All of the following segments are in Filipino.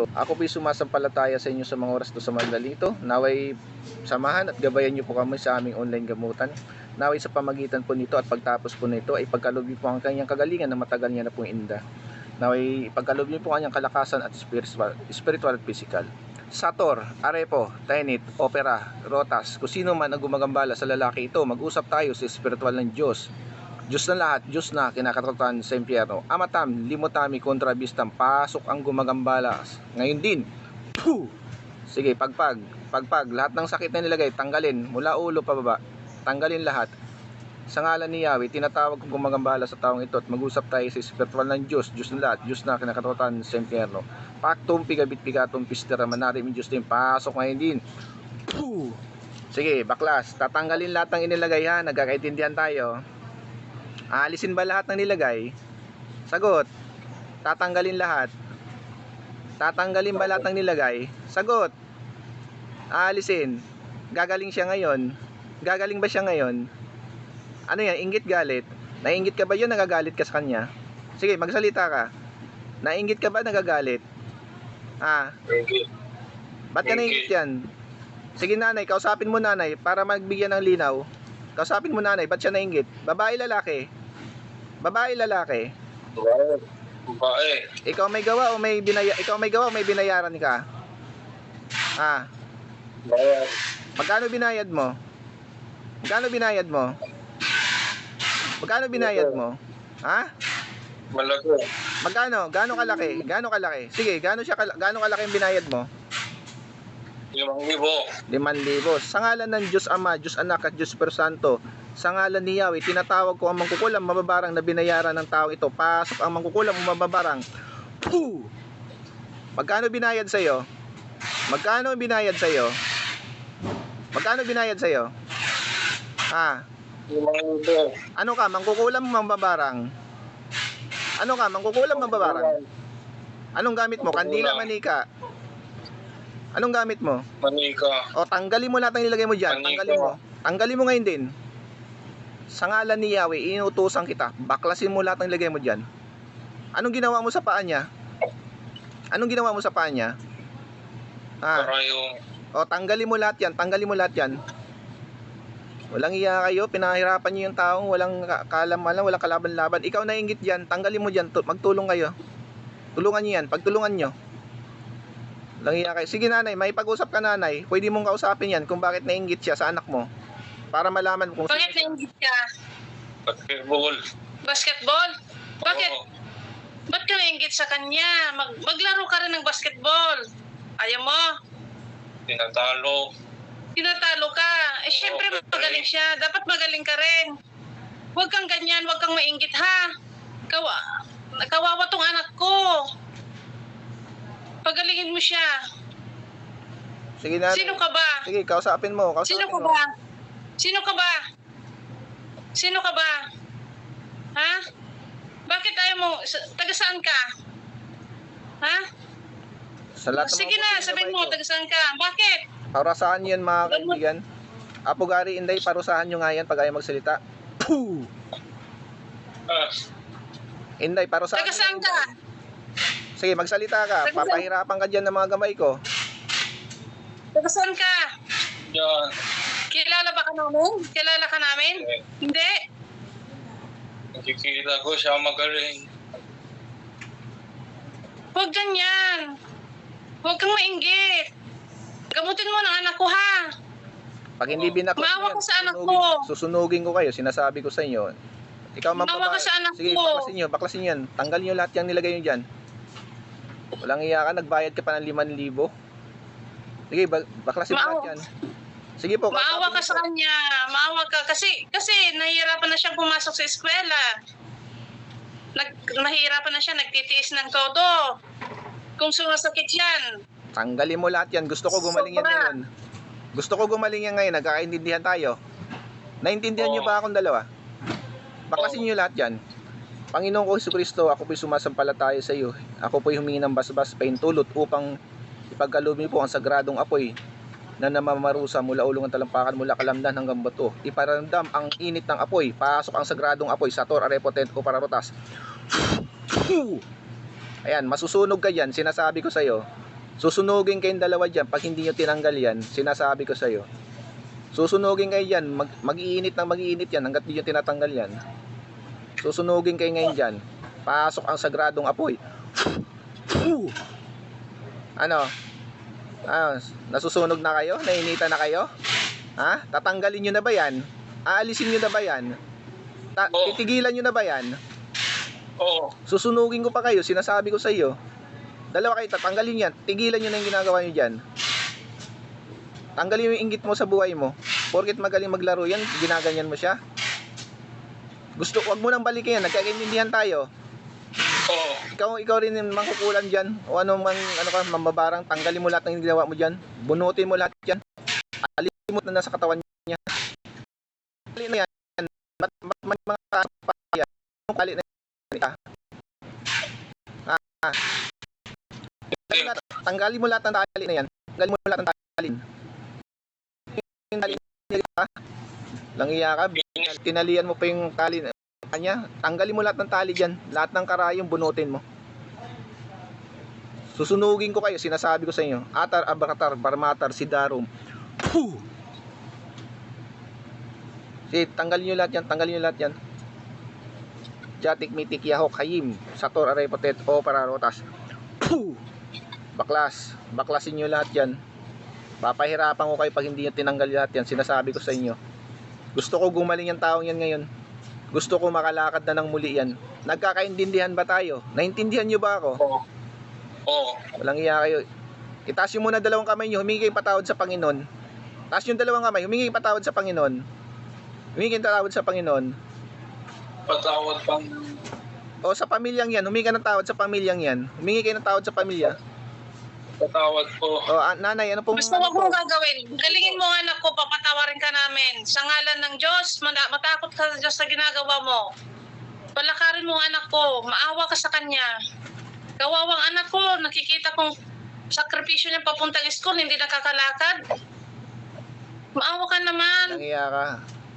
Kristo. Ako po'y sumasampalataya sa inyo sa mga oras to sa mandali ito. Naway samahan at gabayan niyo po kami sa aming online gamutan. Naway sa pamagitan po nito at pagtapos po nito ay pagkalob niyo po ang kanyang kagalingan na matagal niya na pong inda. Naway pagkalob niyo po ang kanyang kalakasan at spiritual, spiritual at physical. Sator, Arepo, Tenit, Opera, Rotas, kung sino man ang gumagambala sa lalaki ito, mag-usap tayo sa spiritual ng Diyos. Diyos na lahat, Diyos na kinakatatan sa impyerno. Amatam, limotami, kontra bistam, pasok ang gumagambala. Ngayon din, Puh! Sige, pagpag, pagpag, lahat ng sakit na nilagay, tanggalin, mula ulo pababa, tanggalin lahat. Sa ngalan ni Yahweh, tinatawag kong gumagambala sa taong ito at mag-usap tayo sa spiritual ng Diyos, Diyos na lahat, Diyos na kinakatatan sa impyerno. Paktum, pigabit, pigatum, pistera, manarim, Diyos din, pasok ngayon din. Puh! Sige, baklas, tatanggalin lahat ng inilagay ha, nagkakaintindihan tayo. Aalisin ba lahat ng nilagay? Sagot. Tatanggalin lahat. Tatanggalin ba lahat ng nilagay? Sagot. Aalisin. Gagaling siya ngayon. Gagaling ba siya ngayon? Ano yan? Ingit galit? Nainggit ka ba yun? Nagagalit ka sa kanya? Sige, magsalita ka. Nainggit ka ba? Nagagalit? Ah, Hindi. ba't ka nainggit yan? Sige nanay, kausapin mo nanay para magbigyan ng linaw. Kausapin mo nanay, ba't siya nainggit? Babae, lalaki? Babae, lalaki? Babae. Babae. Ikaw may gawa o may binaya ikaw may gawa o may binayaran ka? Ah, Babae. magkano binayad mo? Magkano binayad mo? Magkano binayad mo? Ha? Malaki. Magkano? Gaano kalaki? Gaano kalaki? Sige, gaano siya gaano kalaki yung binayad mo? Limang libo. 5,000. Sa ngalan ng Diyos Ama, Diyos Anak at Diyos Pero Santo, sa ngalan ni Yahweh, tinatawag ko ang mangkukulam, mababarang na binayaran ng tao ito. Pasok ang mangkukulam, mababarang. Puh! Magkano binayad sa iyo? Magkano binayad sa iyo? Magkano binayad sa iyo? Ha? Limang libo. Ano ka, mangkukulam, mababarang? Ano ka, mangkukulam, mababarang? Anong gamit mo? Kandila, manika? Anong gamit mo? Manika. O tanggalin mo lahat ng nilagay mo dyan. Manika. Tanggalin mo. Tanggalin mo ngayon din. Sa ngalan ni Yahweh, inutusan kita. Baklasin mo lahat ng nilagay mo dyan. Anong ginawa mo sa paa niya? Anong ginawa mo sa paa niya? Ah, o tanggalin mo lahat yan. Tanggalin mo lahat yan. Walang iya kayo. Pinahirapan niyo yung taong walang ka- kalamalan, walang kalaban-laban. Ikaw na inggit dyan. Tanggalin mo dyan. Tu- Magtulong kayo. Tulungan niyo yan. Pagtulungan niyo. Walang iya kayo. Sige nanay, may pag-usap ka nanay. Pwede mong kausapin yan kung bakit nainggit siya sa anak mo. Para malaman kung Bakit siya. nainggit ka? basketball. Basketball? Bakit? Oo. Ba't ka nainggit sa kanya? Mag maglaro ka rin ng basketball. Ayaw mo? Tinatalo. Tinatalo ka. Eh, syempre Oo, magaling siya. Dapat magaling ka rin. Huwag kang ganyan. Huwag kang mainggit, ha? Kawa kawawa tong anak ko. Pagalingin mo siya. Sige nanay. Sino ka ba? Sige, kausapin mo. Kausapin Sino ka mo. ba? Sino ka ba? Sino ka ba? Ha? Bakit ayaw mo? Sa- Taga saan ka? Ha? Sa lahat Sige mga na, sabihin na mo, taga saan ka? Bakit? Parusahan yan mga kaibigan. Apo Gary, Inday, parusahan nyo nga yan pag ayaw magsalita. Puh! Ah, Inday, parusahan Taga saan yan, ka? Inday. Sige, magsalita ka. Taga? Papahirapan ka dyan ng mga gamay ko. Taga saan ka? yan. Kilala ba ka namin? Kilala ka namin? Eh, Hindi. Nakikita ko siya magaling. Huwag ganyan. Huwag kang mainggit. Gamutin mo ng anak ko, ha? Pag hindi binaklas Maawa mo ka sa anak susunugin, ko. susunugin ko kayo. Sinasabi ko sa inyo. Ikaw man Maawa ka sa anak Sige, ko. baklasin nyo. Baklasin nyo yan. Tanggalin nyo lahat yung nilagay nyo dyan. Walang iya ka. Nagbayad ka pa ng 5,000. Sige, ba- baklasin mo Maawa. lahat yan. Sige po. Maawa ka niyo sa kanya. Maawa ka. Kasi, kasi nahihirapan na siyang pumasok sa eskwela. Nag, nahihirapan na siya. Nagtitiis ng todo. Kung sumasakit yan. Tanggalin mo lahat yan. Gusto ko gumaling yan ngayon. Gusto ko gumaling yan ngayon. Nagkakaintindihan tayo. Naintindihan niyo Oo. ba akong dalawa? Baklasin niyo lahat yan. Panginoon ko Hesus Kristo, ako po'y sumasampalataya sa iyo. Ako po'y humingi ng basbas paintulot upang ipagkaloob niyo po ang sagradong apoy na namamarusa mula ulong ng talampakan mula kalamdan hanggang bato. Iparamdam ang init ng apoy. Pasok ang sagradong apoy sa Tor Arepotent o Pararotas. Ayan, masusunog ka dyan, sinasabi ko sa'yo. Susunugin kayong dalawa dyan, pag hindi nyo tinanggal yan, sinasabi ko sa'yo. Susunugin kayo dyan, mag, mag-iinit ng mag-iinit yan, hanggat di nyo tinatanggal yan. Susunugin kayo ngayon dyan. Pasok ang sagradong apoy. Ano? Ah, nasusunog na kayo? Nainitan na kayo? Ha? Tatanggalin nyo na ba yan? Aalisin nyo na ba yan? Ta- Oo. titigilan nyo na ba yan? Oo. Susunugin ko pa kayo, sinasabi ko sa iyo. Dalawa kayo, tatanggalin yan. Tigilan nyo na yung ginagawa nyo dyan. Tanggalin mo yung inggit mo sa buhay mo. Porkit magaling maglaro yan, ginaganyan mo siya. Gusto, wag mo nang balikin yan. Nagkakaintindihan tayo. Oo. Ikaw, ikaw rin yung mangkukulam dyan. O ano man, ano ka, mambabarang. Tanggalin mo lahat ng ginawa mo dyan. Bunutin mo lahat yan. Alisin mo na nasa katawan niya. Kali na yan. Mat, mat, may mga pa yan. Kali na yan. Ah. Tanggalin mo lahat- Tanggalin mo lahat ng tali na yan. Tanggalin mo lahat ng tali. Yung tali Lang iya ka. Tinalian mo pa yung tali na kanya. Tanggalin mo lahat ng tali dyan. Lahat ng karayong bunutin mo. Susunugin ko kayo. Sinasabi ko sa inyo. Atar, abaratar, barmatar, sidarum. Puh! Si, tanggalin nyo lahat yan. Tanggalin nyo lahat yan. Jatik, mitik, yahok, hayim. Sator, aray, potet, o, pararotas. Puh! Baklas. Baklasin nyo lahat yan. Papahirapan ko kayo pag hindi nyo tinanggal lahat yan. Sinasabi ko sa inyo. Gusto ko gumaling yung taong yan ngayon. Gusto ko makalakad na ng muli yan. Nagkakaintindihan ba tayo? Naintindihan nyo ba ako? Oo. Oo. Walang iya kayo. Itaas nyo muna dalawang kamay nyo. Humingi kayo patawad sa Panginoon. Taas yung dalawang kamay. Humingi kayo patawad sa Panginoon. Humingi kayo patawad sa Panginoon. Patawad pang O sa pamilyang yan. Humingi ka ng tawad sa pamilyang yan. Humingi kayo ng tawad sa pamilya. Patawad po. O ah, nanay, ano pong... Basta ano wag mong po? gagawin. Galingin mo anak ko, papatawarin ka namin. Sa ngalan ng Diyos, mata- matakot ka sa Diyos sa ginagawa mo. Palakarin mo ang anak ko, maawa ka sa kanya. Kawawang anak ko, nakikita kong sakripisyo niya papuntang school, hindi nakakalakad. Maawa ka naman. Nangiya ka.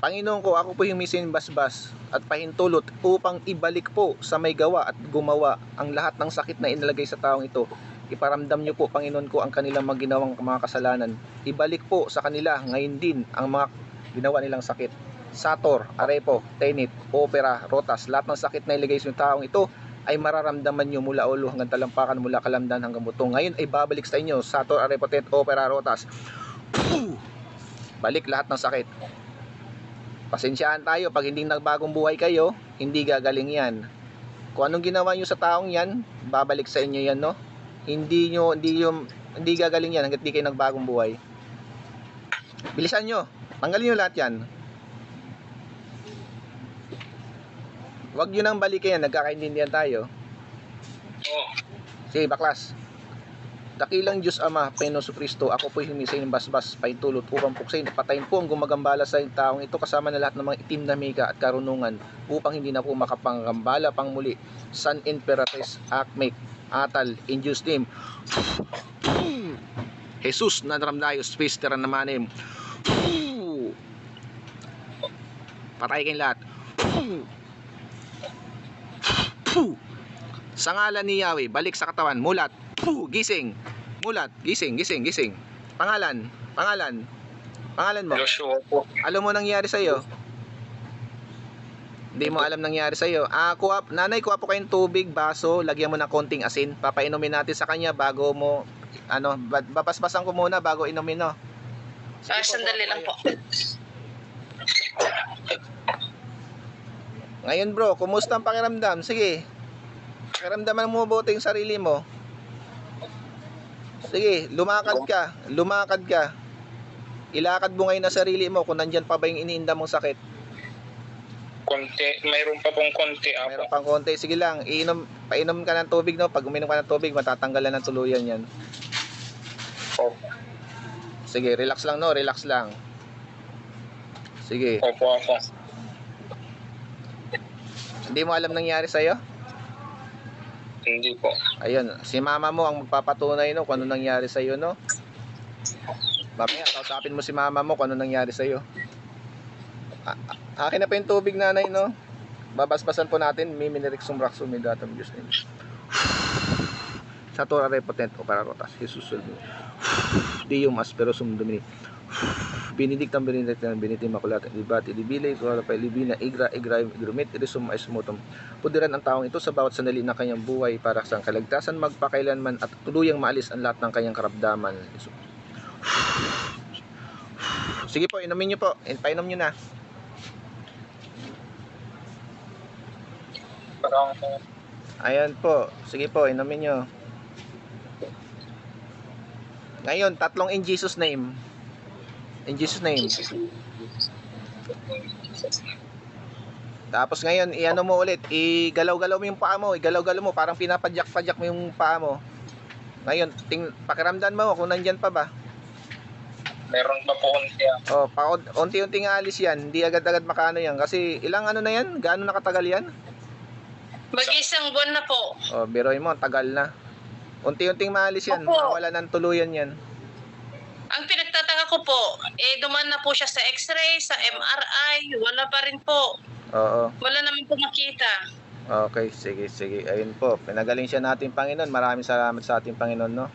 Panginoon ko, ako po yung misin basbas at pahintulot upang ibalik po sa may gawa at gumawa ang lahat ng sakit na inilagay sa taong ito. Iparamdam niyo po, Panginoon ko, ang kanilang mga ginawang mga kasalanan. Ibalik po sa kanila ngayon din ang mga ginawa nilang sakit. Sator, arepo, tenit, opera, rotas, lahat ng sakit na ilagay sa taong ito ay mararamdaman nyo mula ulo hanggang talampakan, mula kalamdan hanggang buto. Ngayon ay babalik sa inyo, Sator, arepo, tenit, opera, rotas. Balik lahat ng sakit. Pasensyahan tayo pag hindi nagbagong buhay kayo, hindi gagaling yan. Kung anong ginawa nyo sa taong yan, babalik sa inyo yan, no? Hindi nyo, hindi yung, hindi gagaling yan hanggat di kayo nagbagong buhay. Bilisan nyo. Tanggalin nyo lahat yan. Huwag nyo nang balikin yan, nagkakaintindihan tayo. Oo. Sige, baklas. Dakilang Diyos Ama, Penoso Kristo, ako po humisay ng basbas, paintulot upang puksain, patayin po ang gumagambala sa taong ito kasama na lahat ng mga itim na mika at karunungan upang hindi na po makapangambala pang muli. San Imperatrice, Acmec, Atal, in Diyos name. Jesus na naramdayos, Fister na manim. Patay kayong lahat. Sa ngalan ni Yahweh, balik sa katawan, mulat, gising. Mulat, gising, gising, gising. Pangalan, pangalan. Pangalan mo. Joshua po. Alam mo nangyari sa iyo? Hindi mo alam nangyari sa iyo. Ah, kuha, nanay, kuha po kayong tubig, baso, lagyan mo ng konting asin. Papainumin natin sa kanya bago mo ano, ba- babasbasan ko muna bago inumin, no. Sige Ah, po, sandali kuha lang po. Ngayon, bro, kumusta ang pakiramdam? Sige. Pakiramdaman mo mabuti yung sarili mo. Sige, lumakad ka. Lumakad ka. Ilakad mo ngayon ang sarili mo kung nandyan pa ba yung iniinda mong sakit. Konti. Mayroon pa pong konti Meron ako. pang konti. Sige lang, iinom, painom ka ng tubig, no? Pag uminom ka ng tubig, matatanggalan ng tuluyan yan. Opo. Sige, relax lang, no? Relax lang. Sige. Opo ako. Hindi mo alam nangyari sa'yo? Hindi po. Ayun, si mama mo ang magpapatunay, no? Kung ano nangyari sa'yo, no? Mamaya, kausapin mo si mama mo kung ano nangyari sa'yo. Akin na pa yung tubig, nanay, no? Babasbasan po natin. Miminirik sumrak sumidatam Diyos name. Satura repotent o pararotas. Jesus will be. Dium asperosum domini. Benedictam benedictam benedictam makulata libati libile ko pa libina igra igra grumit irisum esmotum. Pudiran ang taong ito sa bawat sandali ng kanyang buhay para sa kaligtasan magpakailanman at tuluyang maalis ang lahat ng kanyang karamdaman. Sige po, inumin niyo po. Painom niyo na. Parang Ayan po. Sige po, inumin nyo. Ngayon, tatlong in Jesus name. In Jesus name. Tapos ngayon, iano mo ulit, igalaw-galaw mo yung paa mo, igalaw-galaw mo, parang pinapadyak-padyak mo yung paa mo. Ngayon, ting pakiramdam mo kung nandyan pa ba. meron pa po unti. Oh, pa unti-unting alis yan, hindi agad-agad makano yan. Kasi ilang ano na yan? Gaano nakatagal yan? Mag-isang buwan na po. Oh, biroy mo, tagal na. Unti-unting maalis yan, Opo. mawala ng tuluyan yan. Ang pinagtataka ko po, eh duman na po siya sa x-ray, sa MRI, wala pa rin po. Oo. Wala naman po makita. Okay, sige, sige. Ayun po, pinagaling siya natin Panginoon. Maraming salamat sa ating Panginoon, no?